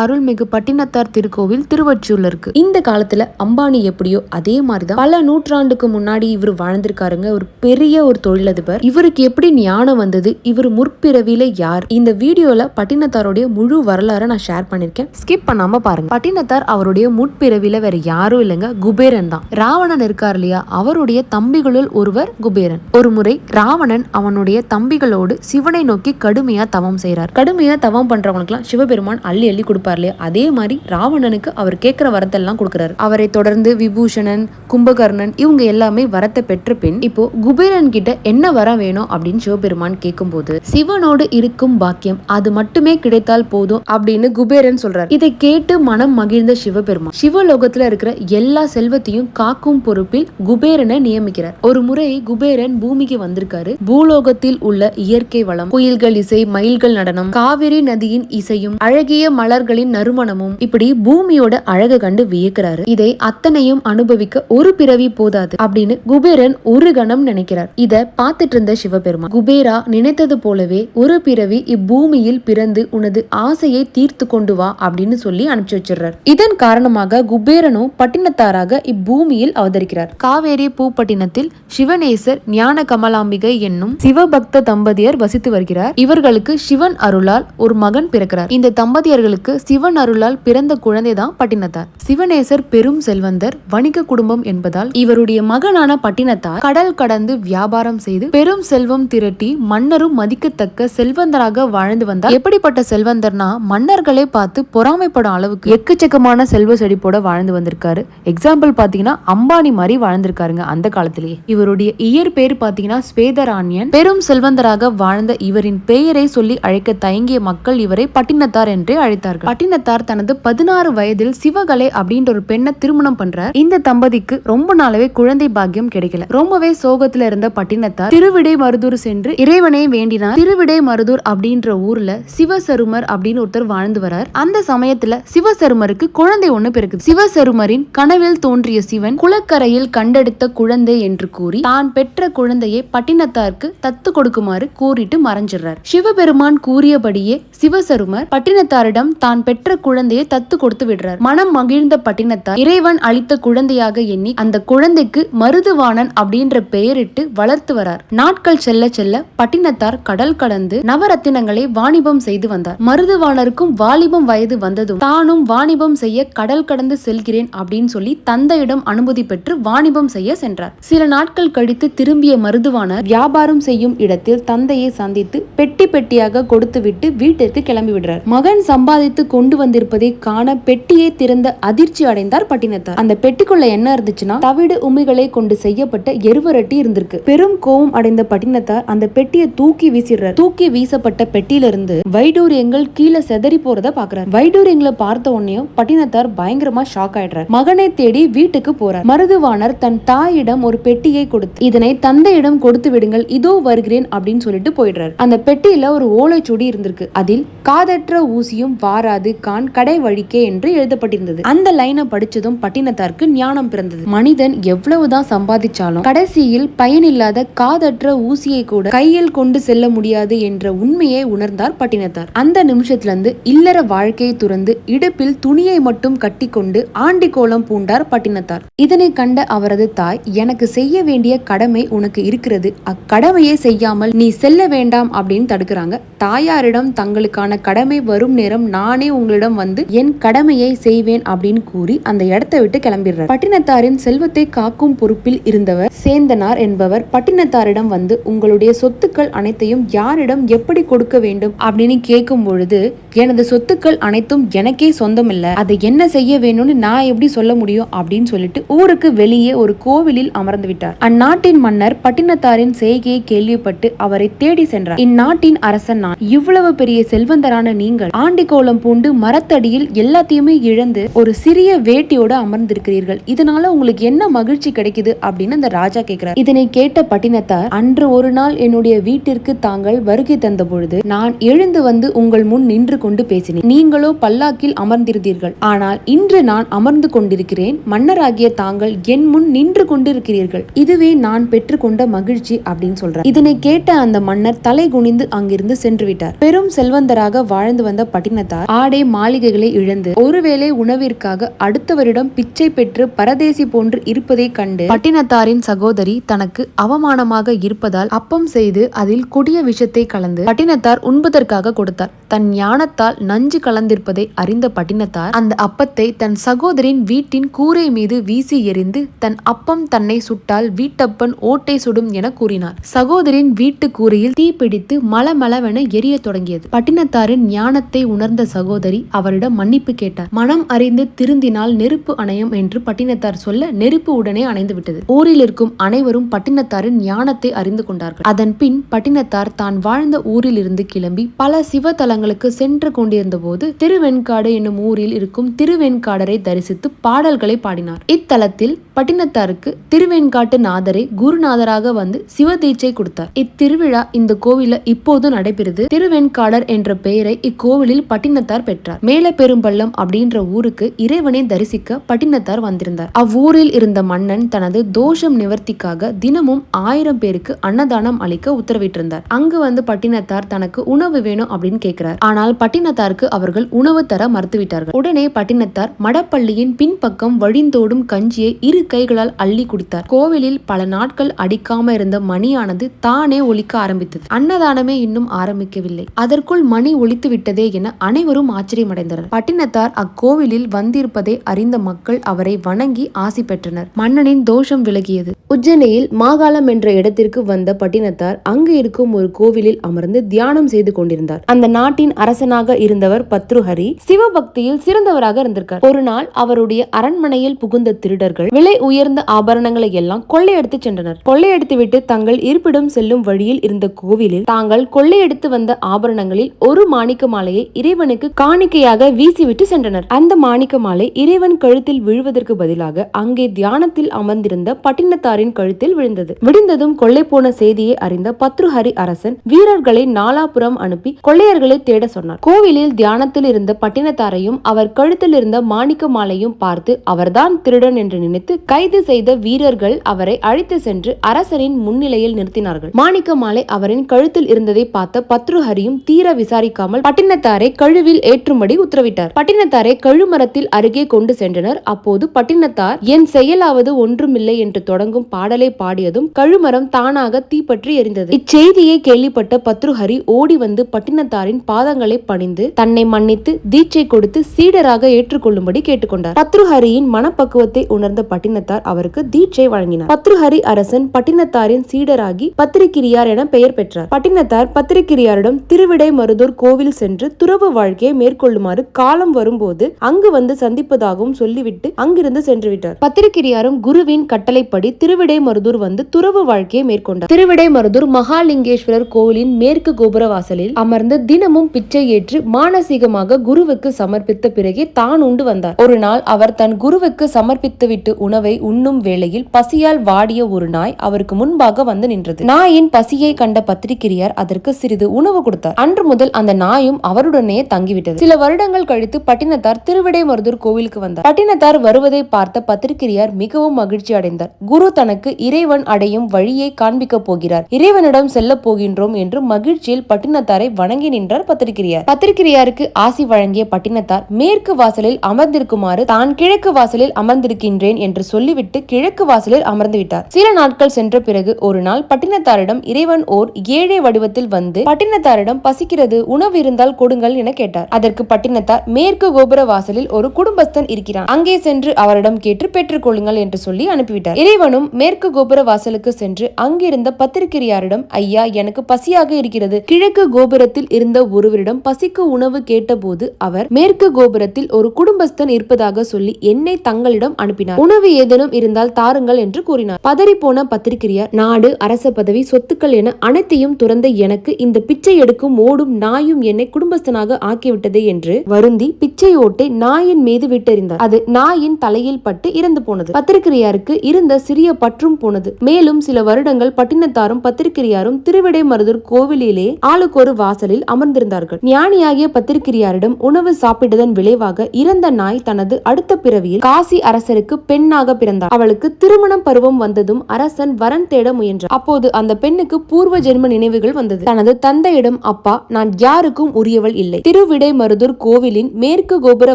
அருள்மிகு பட்டினத்தார் திருக்கோவில் திருவொற்றியூர்ல இருக்கு இந்த காலத்துல அம்பானி எப்படியோ அதே மாதிரிதான் பல நூற்றாண்டுக்கு முன்னாடி இவர் வாழ்ந்திருக்காருங்க. ஒரு பெரிய ஒரு தொழிலதிபர். இவருக்கு எப்படி ஞானம் வந்தது? இவர் முற்பிறவியில யார்? இந்த வீடியோல பட்டினத்தாருடைய முழு வரலாறை நான் ஷேர் பண்ணிருக்கேன். ஸ்கிப் பண்ணாம பாருங்க. பட்டினத்தார் அவருடைய முற்பிறவியில வேற யாரும் இல்லைங்க. குபேரன் தான். ராவணன் இருக்கார் இல்லையா? அவருடைய தம்பிகளுள் ஒருவர் குபேரன். ஒரு முறை ராவணன் அவனுடைய தம்பிகளோடு சிவனை நோக்கி கடுமையா தவம் செய்யறார் கடுமையா தவம் பண்றவங்களுக்குலாம் சிவபெருமான் அள்ளி அள்ளி கொடுப்பார். இல்லையா அதே மாதிரி ராவணனுக்கு அவர் கேட்கிற வரத்தெல்லாம் கொடுக்குறாரு. அவரை தொடர்ந்து விபூஷணன் கும்பகர்ணன் இவங்க எல்லாமே வரத்தை பெற்ற பின் இப்போ குபேரன் கிட்ட என்ன வர வேணும் அப்படின்னு சிவபெருமான் கேட்கும்போது சிவனோடு இருக்கும் பாக்கியம் அது மட்டுமே கிடைத்தால் போதும் அப்படின்னு குபேரன் சொல்றாரு. இதை கேட்டு மனம் மகிழ்ந்த சிவபெருமான் சிவலோகத்துல இருக்கிற எல்லா செல்வத்தையும் காக்கும் பொறுப்பில் குபேரனை நியமிக்கிறார். ஒரு முறை குபேரன் பூமிக்கு வந்திருக்காரு. பூலோகத்தில் உள்ள இயற்கை வளம் குயில்கள் இசை மயில்கள் நடனம் காவிரி நதியின் இசையும் அழகிய மலர்களின் நறுமணமும் இப்படி பூமியோட அழக கண்டு வியக்கிறாரு. இதை அத்தனையும் அனுபவிக்க ஒரு பிறவி போதாது அப்படின்னு குபேரன் ஒரு கணம் நினைக்கிறார். இத பார்த்துட்டு இருந்த சிவபெருமான் குபேரா நினைத்தது போலவே ஒரு பிறவி இப்பூமியில் பிறந்து உனது ஆசையை தீர்த்து கொண்டு வா அப்படின்னு சொல்லி அனுப்பிச்சு வச்சிடுறார். இதன் காரணமாக குபேரனும் பட்டினத்தாராக இப்பூமியில் அவதரிக்கிறார். காவேரி பூப்பட்டினத்தில் சிவனேசர் ஞான கமலாம்பிகை என்னும் சிவபக்த தம்பதியர் வசித்து வருகிறார். இவர்களுக்கு சிவன் அருளால் ஒரு மகன் பிறக்கிறார். இந்த தம்பதியர்களுக்கு சிவன் அருளால் பிறந்த குழந்தைதான் பட்டினத்தார். சிவநேசர் பெரும் செல்வந்தர் வணிக குடும்பம் என்பதால் இவருடைய மகனான பட்டினத்தார் கடல் கடந்து வியாபாரம் செய்து பெரும் செல்வம் திரட்டி மன்னரும் மதிக்கத்தக்க செல்வந்தராக வாழ்ந்து வந்தார். எப்படிப்பட்ட செல்வந்தர்னா மன்னர்களே பார்த்து பொறாமைப்படும் அளவுக்கு எக்கச்சக்கமான செல்வ செழிப்போட வாழ்ந்து வந்திருக்காரு. எக்ஸாம்பிள் பாத்தீங்கன்னா அம்பானி மாதிரி வாழ்ந்திருக்காருங்க அந்த காலத்திலேயே. இவருடைய இயற்பெயர் பாத்தீங்கன்னா ஸ்வேதராணியன். பெரும் செல்வந்தராக வாழ்ந்த இவரின் பெயரை சொல்லி அழைக்க தயங்கிய மக்கள் இவரை பட்டினத்தார் என்று அழைத்தார்கள். பட்டினத்தார் தனது பதினாறு வயதில் சிவகலை அப்படின்ற ஒரு பெண்ணை திருமணம் பண்றார். இந்த தம்பதிக்கு ரொம்ப நாளாவே குழந்தை பாக்கியம் கிடைக்கல. ரொம்பவே சோகத்துல இருந்த பட்டினத்தார் திருவிடை மருதூர் சென்று இறைவனை வேண்டினார். திருவிடை மருதூர் அப்படின்ற ஊர்ல சிவசருமர் அப்படின்னு ஒருத்தர் வாழ்ந்து வரார். அந்த சமயத்துல சிவசருமருக்கு குழந்தை ஒண்ணு பிறகுது சிவசருமரின் கனவில் தோன்றிய சிவன் குளக்கரையில் கண்டெடுத்த குழந்தை என்று கூறி தான் பெற்ற குழந்தையை பட்டினத்தாருக்கு தத்து கொடுக்குமாறு கூறிட்டு மறைஞ்சிடுறார். சிவபெருமான் கூறியபடியே சிவசருமர் பட்டினத்தாரிடம் தான் பெற்ற குழந்தையை தத்து கொடுத்து விடுறார். மனம் மகிழ்ந்த பட்டினத்தார் இறைவன் அளித்த குழந்தையாக எண்ணி அந்த குழந்தைக்கு மருதுவாணன் அப்படின்ற பெயரிட்டு வளர்த்து வரார். நாட்கள் செல்ல செல்ல பட்டினத்தார் கடல் கடந்து நவரத்தினங்களை வாணிபம் செய்து வந்தார். மருதுவாணருக்கும் வாலிபம் வயது வந்ததும் தானும் வாணிபம் செய்ய கடல் கடந்து செல்கிறேன் அப்படின்னு சொல்லி தந்தையிடம் அனுமதி பெற்று வாணிபம் செய்ய சென்றார். சில நாட்கள் கழித்து திரும்பிய மருதுவாணர் வியாபாரம் செய்யும் இடத்தில் தந்தையை சந்தித்து பெட்டி பெட்டியாக கொடுத்துவிட்டு வீட்டிற்கு கிளம்பி விடுறார். மகன் சம்பாதித்து கொண்டு வந்திருப்பதை காண பெட்டியை திறந்த அதிர்ச்சி அடைந்தார் பட்டினத்தார். அந்த பெட்டிக்குள்ள என்ன இருந்துச்சுன்னா தவிடு உமிகளை கொண்டு செய்யப்பட்ட எருவரட்டி இருந்திருக்கு. பெரும் கோபம் அடைந்த பட்டினத்தார் அந்த பெட்டியை தூக்கி வீசிடுறார். தூக்கி வீசப்பட்ட பெட்டியிலிருந்து வைடூரியங்கள் கீழே செதறி போறத பாக்குறாரு வைடூரியங்களை பார்த்த உடனேயும் பட்டினத்தார் பயங்கரமா ஷாக் ஆயிடுறார். மகனை தேடி வீட்டுக்கு போறார். மருதுவாணர் தன் தாயிடம் ஒரு பெட்டியை கொடுத்து இதனை தந்தையிடம் கொடுத்து விடுங்கள் இதோ வருகிறேன் அப்படின்னு சொல்லிட்டு போயிடுறாரு. அந்த பெட்டியில ஒரு ஓலைச்சுடி இருந்திருக்கு. அதில் காதற்ற ஊசியும் வாராது கான் கடை வழிக்கே என்று எழுதப்பட்டிருந்தது. அந்த லைனை படிச்சதும் பட்டினத்தாருக்கு ஞானம் பிறந்தது. மனிதன் எவ்வளவுதான் சம்பாதிச்சாலும் கடைசியில் பயனில்லாத காதற்ற ஊசியை கூட கையில் கொண்டு செல்ல முடியாது என்ற உண்மையை உணர்ந்தார் பட்டினத்தார். அந்த நிமிஷத்துல இருந்து இல்லற வாழ்க்கையை துறந்து இடுப்பில் துணியை மட்டும் கட்டிக்கொண்டு ஆண்டி கோலம் பூண்டார் பட்டினத்தார். இதனை கண்ட அவரது தாய் எனக்கு செய்ய வேண்டிய கடமை உனக்கு இருக்கிறது. அக்கடமையை செய்யாமல் நீ செல்ல வேண்டாம் அப்படின்னு தடுக்கிறாங்க. தாயாரிடம் தங்களுக்கான கடமை வரும் நேரம் நானே உங்களிடம் வந்து என் கடமையை செய்வேன் அப்படின்னு கூறி அந்த இடத்தை விட்டு கிளம்பிடுறார். பட்டினத்தாரின் செல்வத்தை காக்கும் பொறுப்பில் இருந்தவர் சேந்தனார் என்பவர் பட்டினத்தாரிடம் வந்து உங்களுடைய சொத்துக்கள் அனைத்தையும் யாரிடம் எப்படி கொடுக்க வேண்டும்? அப்படின்னு கேட்கும் பொழுது எனது சொத்துக்கள் அனைத்தும் எனக்கே சொந்தம் இல்ல அதை என்ன செய்ய வேணும்னு நான் எப்படி சொல்ல முடியும்? அப்படின்னு சொல்லிட்டு ஊருக்கு வெளியே ஒரு கோவிலில் அமர்ந்து விட்டார். அந்நாட்டின் மன்னர் பட்டினத்தாரின் செய்கையை கேள்விப்பட்டு அவரை தேடி சென்றார். இந்நாட்டின் அரசன் நான். இவ்வளவு பெரிய செல்வந்தரான நீங்கள் ஆண்டி கோலம் கொண்டு மரத்தடியில் எல்லாத்தையுமே இழந்து ஒரு சிறிய வேட்டியோட அமர்ந்திருக்கிறீர்கள். இதனால உங்களுக்கு என்ன மகிழ்ச்சி கிடைக்குது அப்படின்னு அந்த ராஜா கேட்கிறார் இதனை கேட்ட பட்டினத்தார் அன்று ஒரு நாள் என்னுடைய வீட்டிற்கு தாங்கள் வருகை தந்த பொழுது நான் எழுந்து வந்து உங்கள் முன் நின்று கொண்டு பேசினேன். நீங்களோ பல்லாக்கில் அமர்ந்திருந்தீர்கள். ஆனால் இன்று நான் அமர்ந்து கொண்டிருக்கிறேன். மன்னராகிய தாங்கள் என் முன் நின்று கொண்டிருக்கிறீர்கள். இதுவே நான் பெற்றுக்கொண்ட மகிழ்ச்சி அப்படின்னு சொல்றார். இதனை கேட்ட அந்த மன்னர் தலை குனிந்து அங்கிருந்து சென்று விட்டார். பெரும் செல்வந்தராக வாழ்ந்து வந்த பட்டினத்தார் ஆடை நாடே மாளிகைகளை இழந்து ஒருவேளை உணவிற்காக அடுத்தவரிடம் பிச்சை பெற்று பரதேசி போன்று இருப்பதை கண்டு பட்டினத்தாரின் சகோதரி தனக்கு அவமானமாக இருப்பதால் அப்பம் செய்து அதில் கொடிய விஷத்தை கலந்து பட்டினத்தார் உண்பதற்காக கொடுத்தார். தன் ஞானத்தால் நஞ்சு கலந்திருப்பதை அறிந்த பட்டினத்தார் அந்த அப்பத்தை தன் சகோதரின் வீட்டின் கூரை மீது வீசி எறிந்து தன் அப்பம் தன்னை சுட்டால் வீட்டப்பன் ஓட்டை சுடும் என கூறினார். சகோதரின் வீட்டு கூரையில் தீ பிடித்து மலமளவென எரிய தொடங்கியது. பட்டினத்தாரின் ஞானத்தை உணர்ந்த சகோதரி அவரிடம் மன்னிப்பு கேட்டார். மனம் அறிந்து திருந்தினால் நெருப்பு அணையும் என்று பட்டினத்தார் சொல்ல நெருப்பு உடனே அணைந்து விட்டது. ஊரில் இருக்கும் அனைவரும் பட்டினத்தாரின் ஞானத்தை அறிந்து கொண்டார்கள். அதன் பின் பட்டினத்தார் தான் வாழ்ந்த ஊரில் இருந்து கிளம்பி பல சிவத்தலங்களுக்கு சென்று கொண்டிருந்த போது திருவெண்காடு என்னும் ஊரில் இருக்கும் திருவெண்காடரை தரிசித்து பாடல்களை பாடினார். இத்தலத்தில் பட்டினத்தாருக்கு திருவெண்காட்டு நாதரை குருநாதராக வந்து சிவதீட்சை கொடுத்தார். இத்திருவிழா இந்த கோவில இப்போது நடைபெறுது. திருவெண்காடர் என்ற பெயரை இக்கோவிலில் பட்டினத்தார் பெற்றார். மேல பெரும்பள்ளம் அப்படின்ற ஊருக்கு இறைவனை தரிசிக்க பட்டினத்தார் வந்திருந்தார். அவ்வூரில் இருந்த மன்னன் தனது தோஷம் நிவர்த்திக்காக தினமும் ஆயிரம் பேருக்கு அன்னதானம் அளிக்க உத்தரவிட்டிருந்தார். அங்கு வந்து பட்டினத்தார் தனக்கு உணவு வேணும் அப்படின்னு கேட்கிறார். ஆனால் பட்டினத்தாருக்கு அவர்கள் உணவு தர மறுத்துவிட்டார்கள். உடனே பட்டினத்தார் மடப்பள்ளியின் பின்பக்கம் வழிந்தோடும் கஞ்சியை இரு கைகளால் அள்ளி குடித்தார். கோவிலில் பல நாட்கள் அடிக்காம இருந்த மணியானது தானே ஒழிக்க ஆரம்பித்தது. அன்னதானமே இன்னும் ஆரம்பிக்கவில்லை. அதற்குள் மணி ஒழித்து விட்டதே என அனைவரும் மிகவும் ஆச்சரியமடைந்தனர். பட்டினத்தார் அக்கோவிலில் வந்திருப்பதை அறிந்த மக்கள் அவரை வணங்கி ஆசி பெற்றனர். மன்னனின் தோஷம் விலகியது. உஜ்ஜனையில் மாகாளம் என்ற இடத்திற்கு வந்த பட்டினத்தார் அங்கு இருக்கும் ஒரு கோவிலில் அமர்ந்து தியானம் செய்து கொண்டிருந்தார். அந்த நாட்டின் அரசனாக இருந்தவர் பத்ருஹரி சிவபக்தியில் சிறந்தவராக இருந்திருக்கார். ஒரு நாள் அவருடைய அரண்மனையில் புகுந்த திருடர்கள் விலை உயர்ந்த ஆபரணங்களை எல்லாம் கொள்ளையடித்து சென்றனர். கொள்ளையடித்துவிட்டு தங்கள் இருப்பிடம் செல்லும் வழியில் இருந்த கோவிலில் தாங்கள் கொள்ளையடித்து வந்த ஆபரணங்களில் ஒரு மாணிக்க மாலையை இறைவனுக்கு காணிக்கையாக வீசிவிட்டு சென்றனர். அந்த மாணிக்க மாலை இறைவன் கழுத்தில் விழுவதற்கு பதிலாக அங்கே தியானத்தில் அமர்ந்திருந்த பட்டினத்தாரின் கழுத்தில் விழுந்தது. விடிந்ததும் கொள்ளை போன செய்தியை அறிந்த பத்ருஹரி அரசன் வீரர்களை நாலாபுரம் அனுப்பி கொள்ளையர்களை தேட சொன்னார். கோவிலில் தியானத்தில் இருந்த பட்டினத்தாரையும் அவர் கழுத்தில் இருந்த மாணிக்க மாலையும் பார்த்து அவர்தான் திருடன் என்று நினைத்து கைது செய்த வீரர்கள் அவரை அழைத்து சென்று அரசரின் முன்னிலையில் நிறுத்தினார்கள். மாணிக்க மாலை அவரின் கழுத்தில் இருந்ததை பார்த்த பத்ருஹரியும் தீர விசாரிக்காமல் பட்டினத்தாரை கழுவில் ஏற்றும்படி உத்தரவிட்டார். பட்டினத்தாரை கழுமரத்தில் அருகே கொண்டு சென்றனர். அப்போது பட்டினத்தார் என் செயலாவது ஒன்றுமில்லை என்று தொடங்கும் பாடலை பாடியதும் கழுமரம் தானாக தீப்பற்றி எரிந்தது. இச்செய்தியை கேள்விப்பட்ட பத்ருஹரி ஓடி வந்து பட்டினத்தாரின் பாதங்களை பணிந்து தன்னை மன்னித்து தீட்சை கொடுத்து சீடராக ஏற்றுக்கொள்ளும்படி கேட்டுக்கொண்டார். பத்ருஹரியின் மனப்பக்குவத்தை உணர்ந்த பட்டினத்தார் அவருக்கு தீட்சை வழங்கினார். பத்ருஹரி அரசன் பட்டினத்தாரின் சீடராகி பத்திரிகிரியார் என பெயர் பெற்றார். பட்டினத்தார் பத்திரிகிரியாரிடம் திருவிடை மருதூர் கோவில் சென்று துறவு வாழ்க்கையை மேற்கொள்ளுமாறு காலம் வரும்போது அங்கு வந்து சந்திப்பதாகவும் சொல்லிவிட்டு அங்கிருந்து சென்று விட்டார். பத்திரிகிரியாரும் குருவின் கட்டளைப்படி திருவிடை மருதூர் வந்து துறவு வாழ்க்கையை மேற்கொண்டார். திருவிடை மருதூர் மகாலிங்கேஸ்வரர் கோவிலின் மேற்கு கோபுர வாசலில் அமர்ந்து தினமும் பிச்சை ஏற்று மானசீகமாக குருவுக்கு சமர்ப்பித்த பிறகே தான் உண்டு வந்தார். ஒரு நாள் அவர் தன் குருவுக்கு சமர்ப்பித்துவிட்டு உணவை உண்ணும் வேளையில் பசியால் வாடிய ஒரு நாய் அவருக்கு முன்பாக வந்து நின்றது. நாயின் பசியை கண்ட பத்திரிகிரியார் அதற்கு சிறிது உணவு கொடுத்தார். அன்று முதல் அந்த நாயும் அவருடனே தங்கிவிட்டது. சில வருடங்கள் கழித்து பட்டினத்தார் திருவிடைமருதூர் கோவிலுக்கு வந்தார். பட்டினத்தார் வருவதை பார்த்த பத்திரிகிரியார் மிகவும் மகிழ்ச்சி அடைந்தார். குரு தனக்கு இறைவன் அடையும் வழியை காண்பிக்க போகிறார். இறைவனிடம் செல்ல போகின்றோம் என்று மகிழ்ச்சியில் பட்டினத்தாரை வணங்கி நின்றார் பத்திரிகிரியார் பத்திரிகிரியாருக்கு ஆசி வழங்கிய பட்டினத்தார் மேற்கு வாசலில் அமர்ந்திருக்குமாறு தான் கிழக்கு வாசலில் அமர்ந்திருக்கின்றேன் என்று சொல்லிவிட்டு கிழக்கு வாசலில் அமர்ந்து விட்டார். சில நாட்கள் சென்ற பிறகு ஒரு நாள் பட்டினத்தாரிடம் இறைவன் ஓர் ஏழை வடிவத்தில் வந்து பட்டினத்தாரிடம் பசிக்கிறது உணவு இருந்தால் கொடுங்கள் என கேட்டார். அதற்கு பட்டினத்தார் மேற்கு கோபுர வாசலில் ஒரு குடும்பஸ்தன் இருக்கிறான். அங்கே சென்று அவரிடம் கேட்டு பெற்றுக் கொள்ளுங்கள் என்று சொல்லி அனுப்பிவிட்டார். இறைவனும் மேற்கு கோபுர வாசலுக்கு சென்று அங்கிருந்த பத்திரிகையாரிடம் ஐயா எனக்கு பசியாக இருக்கிறது. கிழக்கு கோபுரத்தில் இருந்த ஒருவரிடம் பசிக்கு உணவு கேட்டபோது அவர் மேற்கு கோபுரத்தில் ஒரு குடும்பஸ்தன் இருப்பதாக சொல்லி என்னை தங்களிடம் அனுப்பினார். உணவு ஏதேனும் இருந்தால் தாருங்கள் என்று கூறினார். பதறி போன பத்திரிகையார் நாடு அரச பதவி சொத்துக்கள் என அனைத்தையும் துறந்த எனக்கு இந்த பிச்சை எடுக்கும் ஓடும் நாயும் என்னை குடும்பஸ்தனாக ஆக்கிவிட்டதே. விட்டது என்று வருந்தி பிச்சை ஓட்டை நாயின் மீது விட்டெறிந்தார். அது நாயின் தலையில் பட்டு இறந்து போனது. பத்திரிகிரியாருக்கு இருந்த சிறிய பற்றும் போனது. மேலும் சில வருடங்கள் பட்டினத்தாரும் பத்திரிகையாரும் திருவிடைமருதூர் கோவிலிலே ஆளுக்கொரு வாசலில் அமர்ந்திருந்தார்கள். ஞானியாகிய பத்திரிகிரியாரிடம் உணவு சாப்பிட்டதன் விளைவாக இறந்த நாய் தனது அடுத்த பிறவியில் காசி அரசருக்கு பெண்ணாக பிறந்தார் அவளுக்கு திருமணம் பருவம் வந்ததும் அரசன் வரன் தேட முயன்றார் அப்போது அந்த பெண்ணுக்கு பூர்வ ஜென்ம நினைவுகள் வந்தது. தனது தந்தையிடம் அப்பா நான் யாருக்கும் உரியவள் இல்லை. திருவிடை திருவிடைமருதூர் கோவிலின் மேற்கு கோபுர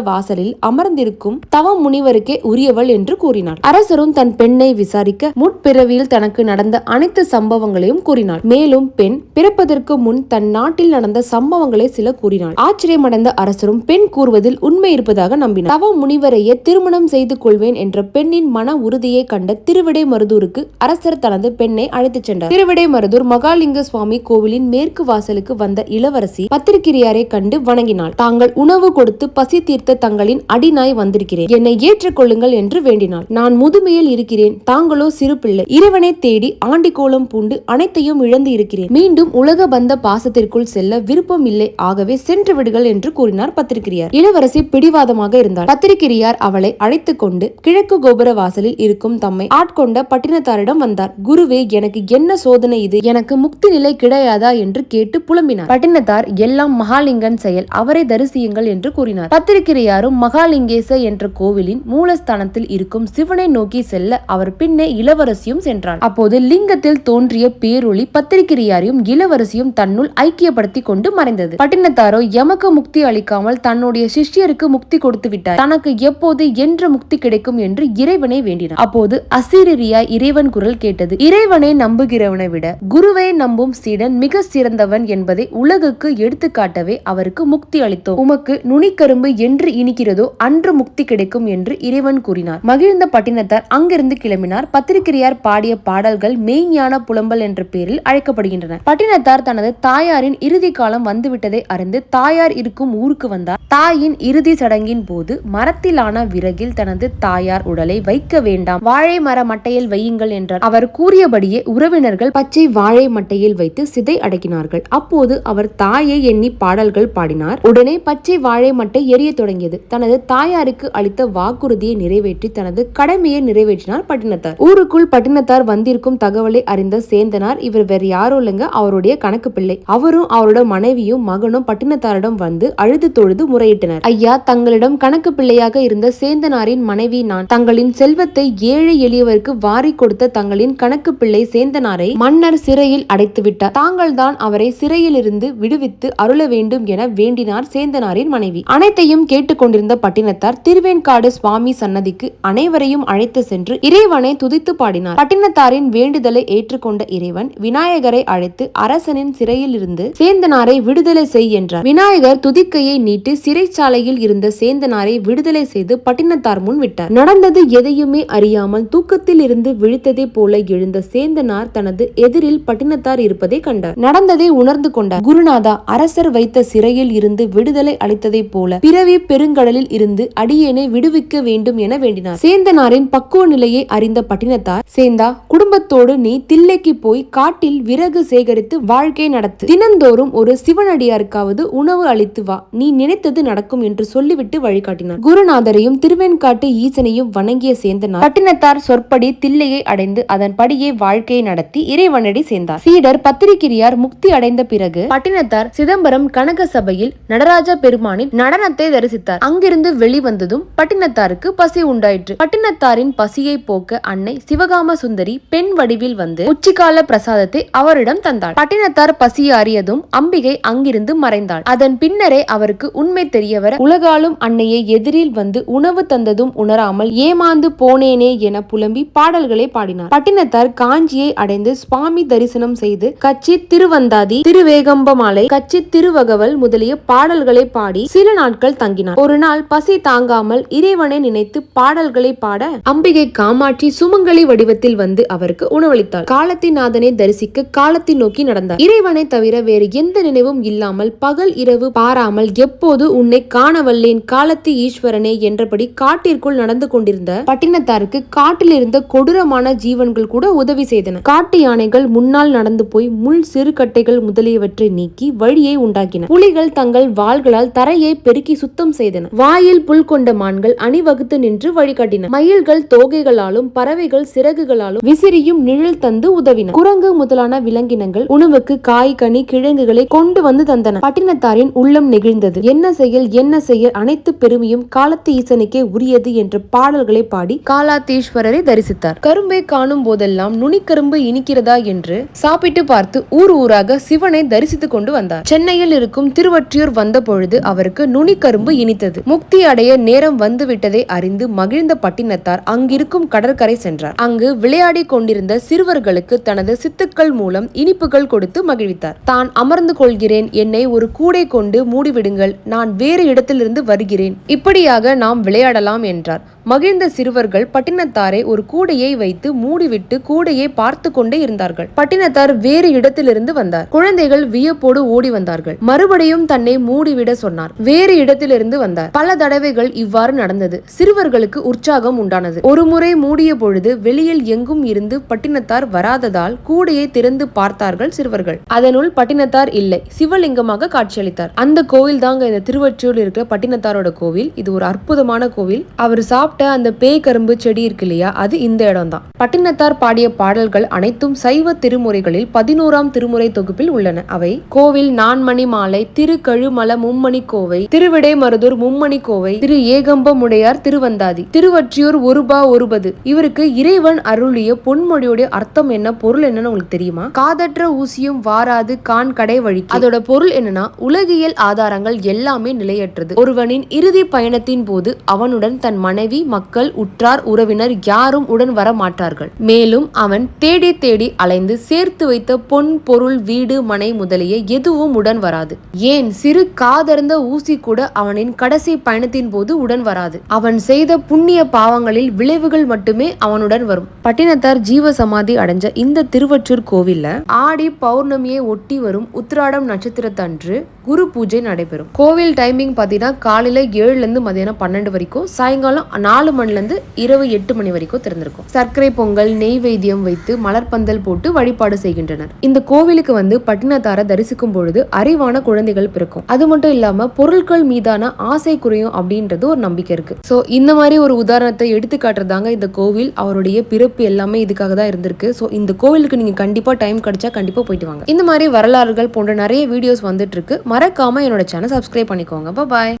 வாசலில் அமர்ந்திருக்கும் தவ முனிவருக்கே உரியவள் என்று கூறினாள். அரசரும் தன் பெண்ணை விசாரிக்க முற்பிறவியில் தனக்கு நடந்த அனைத்து சம்பவங்களையும் கூறினாள். மேலும் பெண் பிறப்பதற்கு முன் தன் நாட்டில் நடந்த சம்பவங்களை சில கூறினாள். ஆச்சரியமடைந்த அரசரும் பெண் கூறுவதில் உண்மை இருப்பதாக நம்பினார். தவ முனிவரையே திருமணம் செய்து கொள்வேன் என்ற பெண்ணின் மன உறுதியை கண்ட திருவிடை மருதூருக்கு அரசர் தனது பெண்ணை அழைத்துச் சென்றார். திருவிடை மருதூர் மகாலிங்க சுவாமி கோவிலின் மேற்கு வாசலுக்கு வந்த இளவரசி பத்திரிகிரியாரை கண்டு வணங்கினார். கூறினாள் தாங்கள் உணவு கொடுத்து பசி தீர்த்த தங்களின் அடிநாய் வந்திருக்கிறேன். என்னை ஏற்றுக்கொள்ளுங்கள் என்று வேண்டினாள். நான் முதுமையில் இருக்கிறேன். தாங்களோ சிறு பிள்ளை இறைவனை தேடி ஆண்டி கோலம் பூண்டு அனைத்தையும் இழந்து இருக்கிறேன். மீண்டும் உலக பந்த பாசத்திற்குள் செல்ல விருப்பம் இல்லை. ஆகவே சென்று விடுகள் என்று கூறினார் பத்திரிகிரியார் இளவரசி பிடிவாதமாக இருந்தார் பத்திரிகிரியார் அவளை அழைத்துக் கொண்டு கிழக்கு கோபுர வாசலில் இருக்கும் தம்மை ஆட்கொண்ட பட்டினத்தாரிடம் வந்தார். குருவே எனக்கு என்ன சோதனை இது? எனக்கு முக்தி நிலை கிடையாதா? என்று கேட்டு புலம்பினார். பட்டினத்தார் எல்லாம் மகாலிங்கன் செயல். அவர் தரிசியுங்கள் என்று கூறினார். பத்திரிகிரையாரும் மகாலிங்கேச என்ற கோவிலின் மூலஸ்தானத்தில் இருக்கும் சிவனை நோக்கி செல்ல அவர் பின்னே இளவரசியும் சென்றார் அப்போது லிங்கத்தில் தோன்றிய பேரொளி பத்திரிகிரியாரையும் இளவரசியும் தன்னுள் ஐக்கியப்படுத்தி கொண்டு மறைந்தது. பட்டினத்தாரோ எமக்கு முக்தி அளிக்காமல் தன்னுடைய சிஷ்யருக்கு முக்தி கொடுத்து விட்டார். தனக்கு எப்போது என்ற முக்தி கிடைக்கும் என்று இறைவனை வேண்டினார். அப்போது அசிரியா இறைவன் குரல் கேட்டது. இறைவனை நம்புகிறவனை விட குருவை நம்பும் சீடன் மிக சிறந்தவன் என்பதை உலகுக்கு எடுத்துக்காட்டவே அவருக்கு முக்தி அளித்தோம் உமக்கு நுனிக்கரும்பு என்று இனிக்கிறதோ அன்று முக்தி கிடைக்கும் என்று இறைவன் கூறினார். மகிழ்ந்த பட்டினத்தார் அங்கிருந்து கிளம்பினார். பத்திரிகையார் பாடிய பாடல்கள் மெய்ஞான புலம்பல் என்ற பெயரில் அழைக்கப்படுகின்றன. பட்டினத்தார் தனது தாயாரின் இறுதி காலம் வந்துவிட்டதை அறிந்து தாயார் இருக்கும் ஊருக்கு வந்தார். தாயின் இறுதி சடங்கின் போது மரத்திலான விறகில் தனது தாயார் உடலை வைக்க வேண்டாம். வாழை மர மட்டையில் வையுங்கள் என்றார். அவர் கூறியபடியே உறவினர்கள் பச்சை வாழை மட்டையில் வைத்து சிதை அடக்கினார்கள். அப்போது அவர் தாயை எண்ணி பாடல்கள் பாடினார். உடனே பச்சை வாழை மட்டை எரிய தொடங்கியது. தனது தாயாருக்கு அளித்த வாக்குறுதியை நிறைவேற்றி தனது கடமையை நிறைவேற்றினார் பட்டினத்தார். ஊருக்குள் பட்டினத்தார் வந்திருக்கும் தகவலை அறிந்த சேந்தனார் இவர் வேற யாரும் இல்லைங்க அவருடைய கணக்கு பிள்ளை. அவரும் அவரோட மனைவியும் மகனும் பட்டினத்தாரிடம் வந்து அழுது தொழுது முறையிட்டனர். ஐயா தங்களிடம் கணக்கு பிள்ளையாக இருந்த சேந்தனாரின் மனைவி நான். தங்களின் செல்வத்தை ஏழை எளியவருக்கு வாரி கொடுத்த தங்களின் கணக்கு பிள்ளை சேந்தனாரை மன்னர் சிறையில் அடைத்து விட்டார் தாங்கள் தான் அவரை சிறையிலிருந்து விடுவித்து அருள வேண்டும் என வேண்டினார் சேந்தனாரின் மனைவி. அனைத்தையும் கேட்டுக்கொண்டிருந்த பட்டினத்தார் திருவேன்காடு சுவாமி சன்னதிக்கு அனைவரையும் அழைத்து சென்று இறைவனை துதித்து பாடினார். பட்டினத்தாரின் வேண்டுதலை ஏற்றுக்கொண்ட இறைவன் விநாயகரை அழைத்து அரசனின் சிறையில் இருந்து சேந்தனாரை விடுதலை செய் என்றார். விநாயகர் துதிக்கையை நீட்டு சிறைச்சாலையில் இருந்த சேந்தனாரை விடுதலை செய்து பட்டினத்தார் முன் விட்டார். நடந்தது எதையுமே அறியாமல் தூக்கத்தில் இருந்து விழித்ததை போல எழுந்த சேந்தனார் தனது எதிரில் பட்டினத்தார் இருப்பதை கண்டார். நடந்ததை உணர்ந்து கொண்டார். குருநாதா அரசர் வைத்த சிறையில் இருந்து விடுதலை அளித்ததைப் போல பிறவி பெருங்கடலில் இருந்து அடியேனை விடுவிக்க வேண்டும் என வேண்டினார். சேந்தனாரின் பக்குவ நிலையை அறிந்த பட்டினத்தார் சேந்தா குடும்பத்தோடு நீ தில்லைக்கு போய் காட்டில் விறகு சேகரித்து வாழ்க்கை நடத்து. தினந்தோறும் ஒரு சிவனடியாருக்காவது உணவு அளித்து வா. நீ நினைத்தது நடக்கும் என்று சொல்லிவிட்டு வழிகாட்டினார். குருநாதரையும் திருவெண்காட்டு ஈசனையும் வணங்கிய சேந்தனார் பட்டினத்தார் சொற்படி தில்லையை அடைந்து அதன் படியே வாழ்க்கையை நடத்தி இறைவனடி சேர்ந்தார். சீடர் பத்திரிகிரியார் முக்தி அடைந்த பிறகு பட்டினத்தார் சிதம்பரம் கனக சபையில் நட நடராஜ பெருமானின் நடனத்தை தரிசித்தார். அங்கிருந்து வெளிவந்ததும் பட்டினத்தாருக்கு பசி உண்டாயிற்று. பட்டினத்தாரின் பசியை போக்க அன்னை சிவகாம சுந்தரி பெண் வடிவில் வந்து உச்சிகால பிரசாதத்தை அவரிடம் தந்தாள். பட்டினத்தார் பசி அறியதும் அம்பிகை அங்கிருந்து மறைந்தாள். அதன் பின்னரே அவருக்கு உண்மை தெரியவர உலகாலும் அன்னையை எதிரில் வந்து உணவு தந்ததும் உணராமல் ஏமாந்து போனேனே என புலம்பி பாடல்களை பாடினார். பட்டினத்தார் காஞ்சியை அடைந்து சுவாமி தரிசனம் செய்து கச்சி திருவந்தாதி திருவேகம்பமாலை கச்சி திருவகவல் முதலிய பாடல்களை பாடி சில நாட்கள் தங்கினார். ஒரு நாள் பசி தாங்காமல் இறைவனை நினைத்து பாடல்களை பாட அம்பிகை காமாட்சி சுமங்கலி வடிவத்தில் வந்து அவருக்கு உணவளித்தார் காலத்திநாதனை தரிசிக்க காலத்தை நோக்கி நடந்தார். இறைவனை தவிர வேறு எந்த நினைவும் இல்லாமல் பகல் இரவு பாராமல் எப்போது உன்னை காணவல்லேன் காலத்தி ஈஸ்வரனே என்றபடி காட்டிற்குள் நடந்து கொண்டிருந்த பட்டினத்தாருக்கு காட்டில் இருந்த கொடூரமான ஜீவன்கள் கூட உதவி செய்தன. காட்டு யானைகள் முன்னால் நடந்து போய் முள் சிறுகட்டைகள் முதலியவற்றை நீக்கி வழியை உண்டாக்கின. புலிகள் தங்கள் வாள்களால் தரையை பெருக்கி சுத்தம் செய்தன. வாயில் புல் கொண்ட மான்கள் அணிவகுத்து நின்று வழிகாட்டின. மயில்கள் தோகைகளாலும் பறவைகள் சிறகுகளாலும் விசிறியும் நிழல் தந்து உதவின. குரங்கு முதலான விலங்கினங்கள் உணவுக்கு காய் கனி கிழங்குகளை கொண்டு வந்து தந்தன. பட்டினத்தாரின் உள்ளம் நெகிழ்ந்தது. என்ன செயல் என்ன செயல் அனைத்து பெருமையும் காலத்து ஈசனுக்கே உரியது என்ற பாடல்களை பாடி காலாத்தீஸ்வரரை தரிசித்தார். கரும்பை காணும் போதெல்லாம் நுனிக்கரும்பு இனிக்கிறதா என்று சாப்பிட்டு பார்த்து ஊர் ஊராக சிவனை தரிசித்துக் கொண்டு வந்தார். சென்னையில் இருக்கும் திருவற்றியூர் வந்தபொழுது அவருக்கு நுனிக்கரும்பு இனித்தது. முக்தி அடைய நேரம் வந்துவிட்டதை அறிந்து மகிழ்ந்த பட்டினத்தார் அங்கிருக்கும் கடற்கரை சென்றார். அங்கு விளையாடி கொண்டிருந்த சிறுவர்களுக்கு தனது சித்துக்கள் மூலம் இனிப்புகள் கொடுத்து மகிழ்வித்தார். தான் அமர்ந்து கொள்கிறேன். என்னை ஒரு கூடை கொண்டு மூடிவிடுங்கள். நான் வேறு இடத்திலிருந்து வருகிறேன். இப்படியாக நாம் விளையாடலாம் என்றார். மகிழ்ந்த சிறுவர்கள் பட்டினத்தாரை ஒரு கூடையை வைத்து மூடிவிட்டு கூடையை பார்த்து கொண்டே இருந்தார்கள். பட்டினத்தார் வேறு இடத்திலிருந்து வந்தார். குழந்தைகள் வியப்போடு ஓடி வந்தார்கள். மறுபடியும் தன்னை மூடிவிட சொன்னார். வேறு இடத்திலிருந்து வந்தார். பல தடவைகள் இவ்வாறு நடந்தது. சிறுவர்களுக்கு உற்சாகம் உண்டானது. ஒரு முறை மூடிய பொழுது வெளியில் எங்கும் இருந்து பட்டினத்தார் வராததால் கூடையை திறந்து பார்த்தார்கள் சிறுவர்கள். அதனுள் பட்டினத்தார் இல்லை. சிவலிங்கமாக காட்சியளித்தார். அந்த கோவில் தாங்க இந்த திருவொற்றியூர் இருக்கிற பட்டினத்தாரோட கோவில். இது ஒரு அற்புதமான கோவில். அவர் சாப்பிட்டு அந்த பேய் கரும்பு செடி இருக்கு இல்லையா அது இந்த இடம் தான் பட்டினத்தார் பாடிய பாடல்கள் அனைத்தும் சைவ திருமுறைகளில் பதினோராம் திருமுறை தொகுப்பில் உள்ளன. அவை கோவில் நான்மணி மாலை திரு கழுமல மும்மணி கோவை திருவிடை மருதூர் மும்மணி கோவை திரு ஏகம்பமுடையார் திருவந்தாதி திருவற்றியூர் ஒருபா ஒருபது. இவருக்கு இறைவன் அருளிய பொன்மொழியுடைய அர்த்தம் என்ன பொருள் என்னன்னு உங்களுக்கு தெரியுமா? காதற்ற ஊசியும் வாராது கான் கடை வழி அதோட பொருள் என்னன்னா உலகியல் ஆதாரங்கள் எல்லாமே நிலையற்றது. ஒருவனின் இறுதி பயணத்தின் போது அவனுடன் தன் மனைவி மக்கள் உற்றார் உறவினர் யாரும் உடன் வர மாட்டார்கள் மேலும் அவன் தேடி தேடி அலைந்து சேர்த்து வைத்த பொன் பொருள் வீடு மனை முதலிய எதுவும் உடன் வராது. ஏன்? சிறு காதர்ந்த ஊசி கூட அவனின் கடைசி பயணத்தின் போது உடன் வராது. அவன் செய்த புண்ணிய பாவங்களில் விளைவுகள் மட்டுமே அவனுடன் வரும். பட்டினத்தார் ஜீவ சமாதி அடைஞ்ச இந்த திருவற்றூர் கோவில்ல ஆடி பௌர்ணமியை ஒட்டி வரும் உத்திராடம் நட்சத்திரத்தன்று குரு பூஜை நடைபெறும். கோவில் டைமிங் பார்த்தீங்கன்னா காலையில ஏழுலேருந்து மதியானம் பன்னெண்டு வரைக்கும் சாயங்காலம் நாலு மணிலேருந்து இரவு எட்டு மணி வரைக்கும் திறந்திருக்கும். சர்க்கரை பொங்கல் நெய்வேத்தியம் வைத்து மலர்பந்தல் போட்டு வழிபாடு செய்கின்றனர். இந்த கோவிலுக்கு வந்து பட்டினத்தாரை தரிசிக்கும் பொழுது அறிவான குழந்தைகள் பிறக்கும். அது மட்டும் இல்லாம பொருட்கள் மீதான ஆசை குறையும் அப்படின்றது ஒரு நம்பிக்கை இருக்கு. ஸோ இந்த மாதிரி ஒரு உதாரணத்தை எடுத்து காட்டுறதாங்க இந்த கோவில். அவருடைய பிறப்பு எல்லாமே இதுக்காக தான் இருந்திருக்கு. ஸோ இந்த கோவிலுக்கு நீங்க கண்டிப்பா டைம் கிடைச்சா கண்டிப்பா போயிட்டு வாங்க. இந்த மாதிரி வரலாறுகள் போன்ற நிறைய வீடியோஸ் வந்துட்டு இருக்கு. மறக்காம என்னோட சேனல் சப்ஸ்கிரைப் பண்ணிக்கோங்க. பாய்